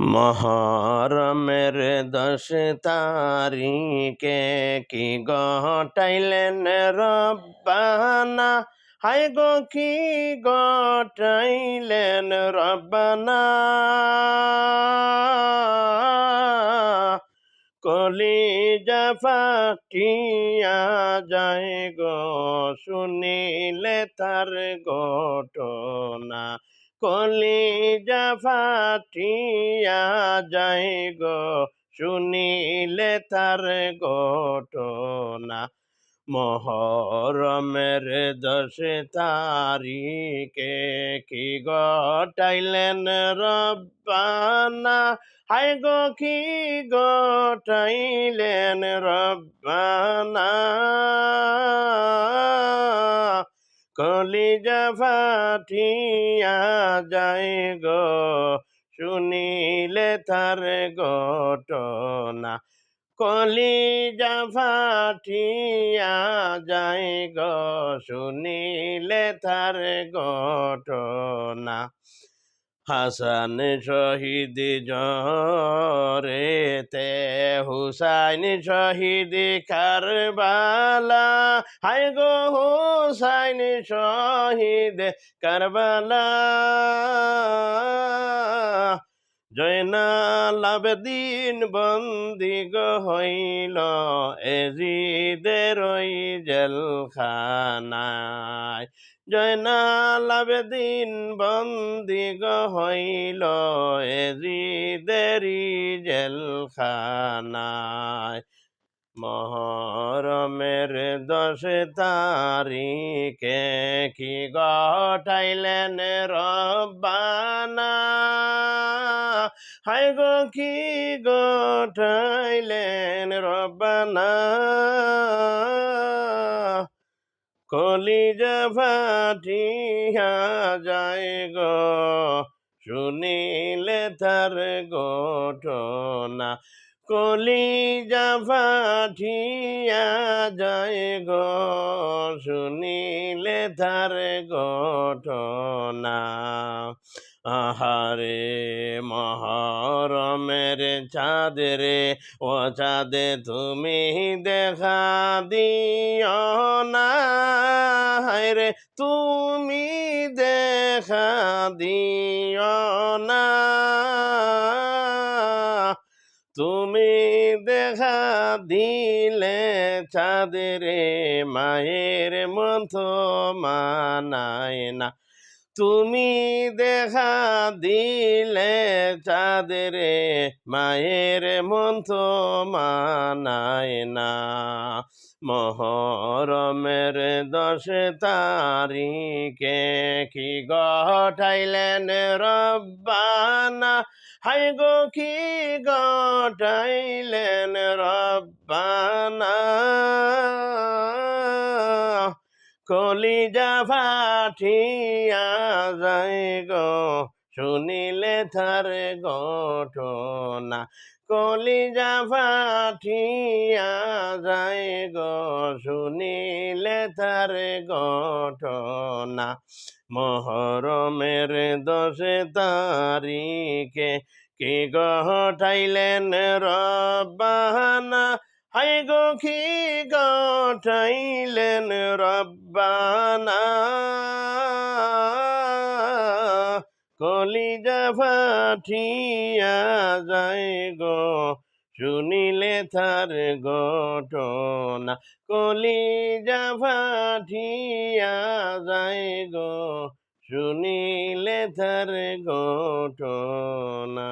মহরমের দশ তারিখে কি গটাইলেন রব্বানা? হাই গো, কি গটাইলেন রব্বানা? কলি ফাটিয়া যায় গো, শুনিলে তার ঘটনা। কলিজা ফাটিয়া যায় গো, শুনিলে তার ঘটনা। মহরমের দশ তারিখে কি গটাইলেন রব্বানা? হাই গো, কি গটাইলেন রব্বানা? কলিজা ফাটিয়া যায় গো শুনিলে তার ঘটনা। কলিজা ফাটিয়া যায় গো শুনিলে তার ঘটনা। হাসান শহীদ জরে তে হুসাইন শহীদ কারবালা। হাই গো হুসাইন শহীদ কারবালা। জয়নাল আবেদিন বন্দি গো হইল এজিদের ওই জেলখানায়। জয়নাল আবেদিন বন্দি গো হইল এজিদেরি জেলখানায়। মহরমের দশ তারিখে কি গটাইলেন রব্বানা হাই গো, কি গটাইলেন রব্বানা? কলিজা ফাটিয়া যায় গো, শুনিলে তার ঘটনা। কলিজা ফাটিয়া যায় গো, শুনিলে তার ঘটনা। আহারে মহরমের চাঁদরে ও চাঁদে তুমি দেখা দিও না। রে, তুমি দেখা দিও না। তুমি দেখা দিলে চাঁদরে মায়ের মতো মানায় না। তুমি দেখা দিলে চাঁদরে মায়ের মন তো মানায় না। মহরমের দশ তারিখে কি গঠাইলেন রব্বানা? হাই গো, কি গঠাইলেন রব্বানা? কলিজা ফাটিয়া যায় গো, শুনিলে থার ঘটনা। কলিজা ফাটিয়া যায় গো, শুনিলে থার ঘটনা। মহরমের দশ তারিখে কি গঠাইলেন রব্বানা হাই গো কি গঠাইলেন রব্বানা। কলিজা ফাটিয়া যায় গো, শুনিলে তার ঘটনা। কলিজা ফাটিয়া যায় গো, শুনিলে তার ঘটনা।